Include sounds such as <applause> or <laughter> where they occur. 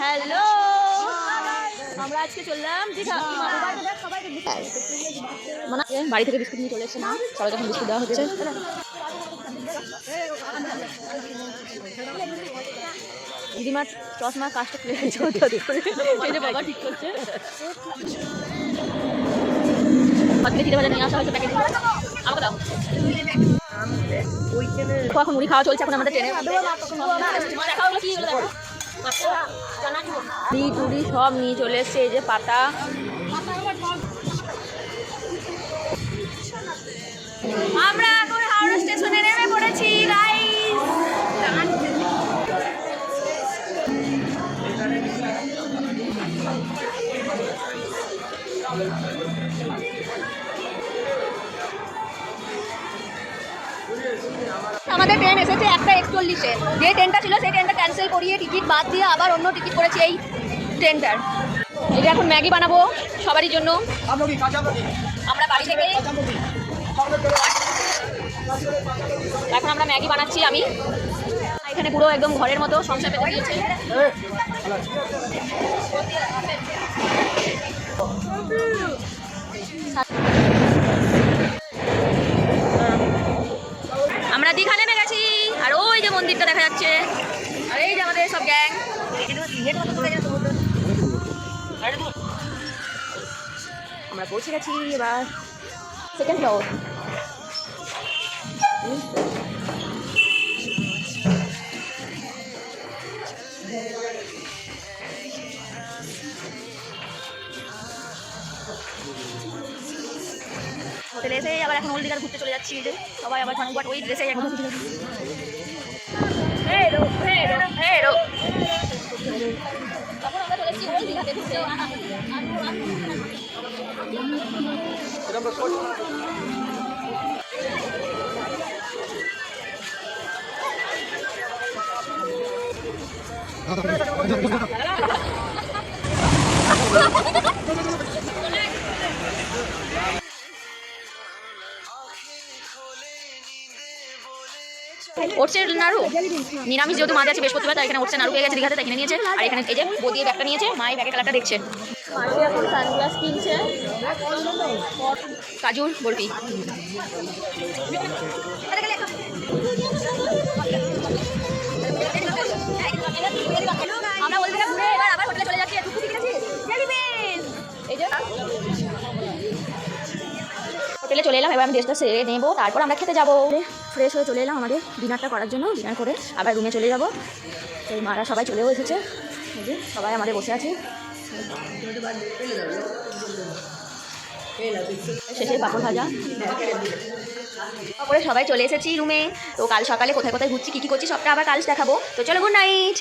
Hello আমরা আজকে চললাম দীঘা মানে বাড়ি থেকে বিস্কুট নিয়ে চলে এসছে না সবাই যখন বিস্কুট দেওয়া হচ্ছে দিদিমার চশমা কাজটা খুলে বাবা ঠিক করছে নিয়ে আসা হয়েছে প্যাকেট আমাকে দাও এখন মুড়ি খাওয়া চলছে এখন আমাদের ট্রেনে দেখা হলো কি মুড়ি টুড়ি সব নিয়ে চলে এসছে যে পাতা। আমরা এখন হাওড়া স্টেশনে নেমে পড়েছি গাইস আমাদের ট্রেন এসেছে একটা একচল্লিশে। যে ট্রেনটা ছিল সেই ট্রেনটা ক্যান্সেল করিয়ে টিকিট বাদ দিয়ে আবার অন্য টিকিট করেছি এই ট্রেনটার এটা এখন ম্যাগি বানাবো সবারই জন্য। আমরা বাড়ি থেকে এখন আমরা ম্যাগি বানাচ্ছি আমি। এখানে পুরো একদম ঘরের মতো সংসার পেতে দিয়েছে। আমরা দীঘা নেমে গেছি। আর ওই যে মন্দিরটা দেখা যাচ্ছে। আর এই যে আমাদের সব গ্যাং। আমরা পৌঁছে গেছি এবার। সেকেন্ড ফ্লোর হোটেলে এসে আবার এখন ওল্ড দীঘার ঘুরতে চলে যাচ্ছি যে। সবাই আবার ঝনকবাট ওই ড্রেসে এখন। হেরো হেরো হেরো তখন <laughs> <laughs> ওটসের নাড়ু? নিরামিষ যেহেতু মাছ আছে বৃহস্পতিবার তাই এখানে ওটসের নাড়ু পেয়ে গেছে দীঘাতে তাই কিনে নিয়েছে। আর এখানে এই যে বদিয়ে ব্যাগটা নিয়েছে মায়ের ব্যাগের কালারটা দেখছে। মাসি এখন সানগ্লাস কিনছে। কাজুর বরফি। আমরা বলতে ঘুরে এবার আবার হোটেলে চলে যাচ্ছি। দুপুর থেকে এই যে হোটেলে চলে এলাম এবার আমি ড্রেসটা সেরে নেব তারপর আমরা খেতে যাব। ফ্রেশ হয়ে চলে এলাম আমাদের ডিনারটা করার জন্য ডিনার করে আবার রুমে চলে যাব। তো মারা সবাই চলেও এসেছে। সবাই আমাদের বসে আছে। শেষে পাপড় ভাজা। তারপরে সবাই চলে এসেছি রুমে তো কাল সকালে কোথায় কোথায় ঘুরছি, কী কী করছি, সবটা আবার কাল দেখাবো। তো চলো গুড নাইট